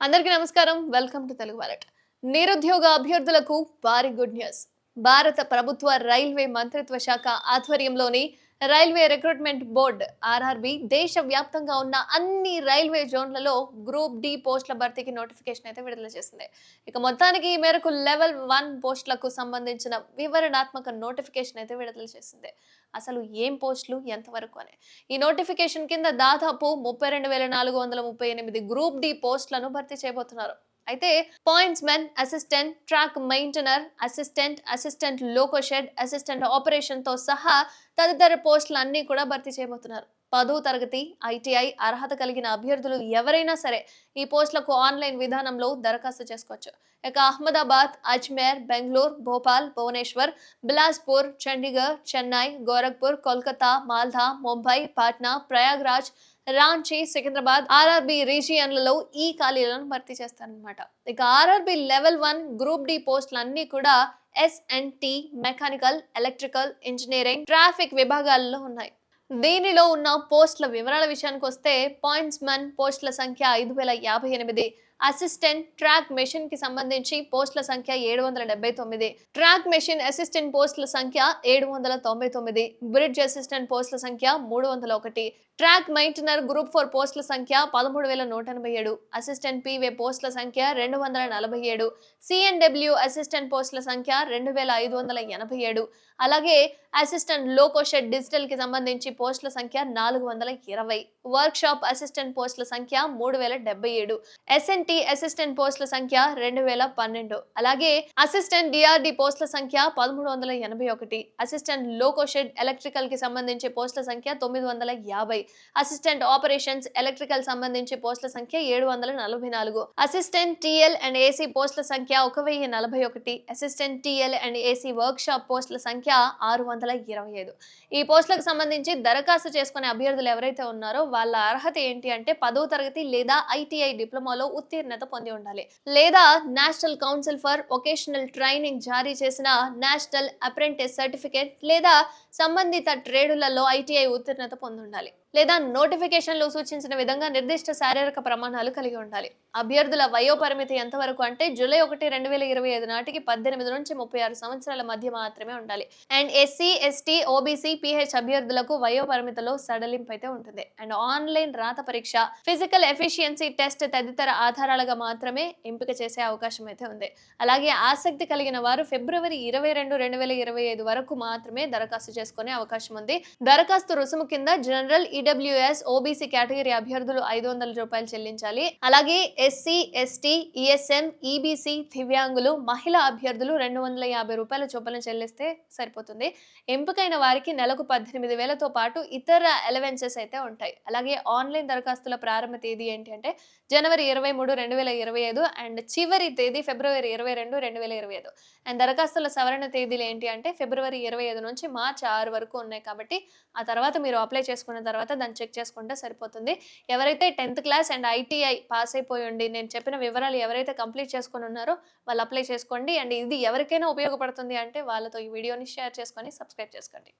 అందరికీ నమస్కారం. Welcome to Telugu wallet నిరుద్యోగ అభ్యర్థులకు భారీ గుడ్ న్యూస్ భారత ప్రభుత్వ రైల్వే మంత్రిత్వ శాఖ ఆధ్వర్యంలోని రైల్వే రిక్రూట్మెంట్ బోర్డ్ ఆర్ఆర్బి దేశ వ్యాప్తంగా ఉన్న అన్ని రైల్వే జోన్లలో గ్రూప్ డి పోస్టుల భర్తీకి నోటిఫికేషన్ అయితే విడుదల చేసింది. ఇక మొత్తానికి ఈ మేరకు లెవెల్ వన్ పోస్టులకు సంబంధించిన వివరణాత్మక నోటిఫికేషన్ అయితే విడుదల చేసింది. అసలు ఏం పోస్టులు ఎంతవరకు అని. ఈ నోటిఫికేషన్ కింద దాదాపు ముప్పై రెండు వేల నాలుగు వందల ముప్పై ఎనిమిది గ్రూప్ డి పోస్టులను భర్తీ చేయబోతున్నారు. అయితే points men assistant track maintainer assistant assistant loco shed assistant ఆపరేషన్తో సహా తదితర పోస్టులు అన్ని కూడా భర్తీ చేయబోతున్నారు. పదో తరగతి ఐటీఐ అర్హత కలిగిన అభ్యర్థులు ఎవరైనా సరే ఈ పోస్టులకు ఆన్లైన్ విధానంలో దరఖాస్తు చేసుకోవచ్చు. ఇక అహ్మదాబాద్ అజ్మేర్ బెంగళూరు భోపాల్ భువనేశ్వర్ బిలాస్పూర్ చండీగఢ్ చెన్నై గోరఖ్పూర్ కోల్కతా మాల్దా ముంబై పాట్నా ప్రయాగ్రాజ్ రాంచీ సికింద్రాబాద్ ఆర్ఆర్బి రీజియన్లలో ఈ ఖాళీలను భర్తీ చేస్తారనమాట ఇక RRB level one group D పోస్ట్లన్నీ కూడా ఎస్ కూడా SNT mechanical electrical engineering traffic విభాగాల్లో ఉన్నాయి. దీనిలో ఉన్న పోస్టుల వివరాల విషయానికి వస్తే పాయింట్స్ మన్ పోస్టుల సంఖ్య ఐదు వేల యాభై ఎనిమిది అసిస్టెంట్ ట్రాక్ మెషిన్కి సంబంధించి పోస్టుల సంఖ్య ఏడు వందల డెబ్బై తొమ్మిది. ట్రాక్ మెషిన్ అసిస్టెంట్ పోస్టుల సంఖ్య ఏడు వందల తొంభై తొమ్మిది. బ్రిడ్జ్ అసిస్టెంట్ పోస్టుల సంఖ్య మూడు వందల ఒకటి. ట్రాక్ మెయింటెనర్ గ్రూప్ ఫోర్ పోస్టుల సంఖ్య పదమూడు వేల నూట ఎనభై ఏడు. అసిస్టెంట్ పీవే పోస్టుల సంఖ్య రెండు వందల నలభై ఏడు. సిఎన్డబ్ల్యూ అసిస్టెంట్ పోస్టుల సంఖ్య రెండు వేల ఐదు వందల ఎనభై ఏడు. అలాగే అసిస్టెంట్ లోకోషెడ్ డిజిటల్కి సంబంధించి పోస్టుల సంఖ్య నాలుగు వందల ఇరవై. వర్క్ షాప్ అసిస్టెంట్ పోస్టుల సంఖ్య మూడు వేల డెబ్బై ఏడు. ఎస్ఎన్ డిఆర్డి అసిస్టెంట్ పోస్టుల సంఖ్య రెండు వేల పన్నెండు. అలాగే అసిస్టెంట్ డిఆర్డి పోస్టుల సంఖ్య పదమూడు వందల ఎనభై ఒకటి. అసిస్టెంట్ లోకోషెడ్ ఎలక్ట్రికల్కి సంబంధించి పోస్టుల సంఖ్య తొమ్మిది వందల యాభై. అసిస్టెంట్ ఆపరేషన్స్ ఎలక్ట్రికల్ సంబంధించి పోస్టుల సంఖ్య ఏడు వందల నలభై నాలుగు. అసిస్టెంట్ టిఎల్ అండ్ ఏసీ పోస్టుల సంఖ్య ఒక వెయ్యి నలభై ఒకటి. Assistant TL and AC workshop పోస్టుల సంఖ్య ఆరు వందల ఇరవై ఐదు. ఈ పోస్టులకు సంబంధించి దరఖాస్తు చేసుకునే అభ్యర్థులు ఎవరైతే ఉన్నారో వాళ్ళ అర్హత ఏంటి అంటే పదో తరగతి లేదా ఐటీఐ డిప్లొమాలో ఉత్తీర్ణత పొంది ఉండాలి. లేదా national council for vocational training జారీ చేసిన నేషనల్ అప్రెంటిస్ సర్టిఫికేట్ లేదా సంబంధిత ట్రేడులలో ఐటీఐ ఉత్తీర్ణత పొంది ఉండాలి లేదా నోటిఫికేషన్లు సూచించిన విధంగా నిర్దిష్ట శారీరక ప్రమాణాలు కలిగి ఉండాలి. అభ్యర్థుల వయో పరిమితి ఎంతవరకు అంటే జూలై ఒకటి రెండు వేల ఇరవై ఐదు నాటికి పద్దెనిమిది నుంచి ముప్పై ఆరు సంవత్సరాల మధ్య మాత్రమే ఉండాలి. And SC ST OBC PH అభ్యర్థులకు వయోపరిమితిలో సడలింపు అయితే ఉంటుంది. అండ్ ఆన్లైన్ రాత పరీక్ష ఫిజికల్ ఎఫిషియన్సీ టెస్ట్ తదితర ఆధారాలుగా మాత్రమే ఎంపిక చేసే అవకాశం అయితే ఉంది. అలాగే ఆసక్తి కలిగిన వారు ఫిబ్రవరి ఇరవై రెండు రెండు వేల ఇరవై ఐదు వరకు మాత్రమే దరఖాస్తు చేసుకునే అవకాశం ఉంది. దరఖాస్తు రుసుము కింద జనరల్ ఈడబ్ల్యూఎస్ ఓబీసీ కేటగిరీ అభ్యర్థులు ఐదు వందల రూపాయలు చెల్లించాలి. అలాగే ఎస్సీ ఎస్టీ ఈఎస్ఎం ఈబీసీ దివ్యాంగులు మహిళా అభ్యర్థులు రెండు వందల యాభై రూపాయల చొప్పున చెల్లిస్తే సరిపోతుంది. ఎంపికైన వారికి నెలకు పద్దెనిమిది వేలతో పాటు ఇతర ఎలవెన్సెస్ అయితే ఉంటాయి. అలాగే ఆన్లైన్ దరఖాస్తుల ప్రారంభ తేదీ ఏంటి అంటే జనవరి ఇరవై మూడు రెండు వేల ఇరవై ఐదు అండ్ చివరి తేదీ ఫిబ్రవరి ఇరవై రెండు రెండు వేల ఇరవై ఐదు. అండ్ దరఖాస్తుల సవరణ తేదీలు ఏంటి అంటే ఫిబ్రవరి ఇరవై ఐదు నుంచి మార్చి ఆరు వరకు ఉన్నాయి కాబట్టి ఆ తర్వాత మీరు అప్లై చేసుకున్న తర్వాత దాన్ని చెక్ చేసుకుంటే సరిపోతుంది. ఎవరైతే tenth class and ITI pass అయిపోయి ఉండి నేను చెప్పిన వివరాలు ఎవరైతే కంప్లీట్ చేసుకుని ఉన్నారో వాళ్ళు అప్లై చేసుకోండి. అండ్ ఇది ఎవరికైనా ఉపయోగపడుతుంది అంటే వాళ్ళతో ఈ వీడియోని షేర్ చేసుకొని సబ్స్క్రైబ్ చేసుకోండి.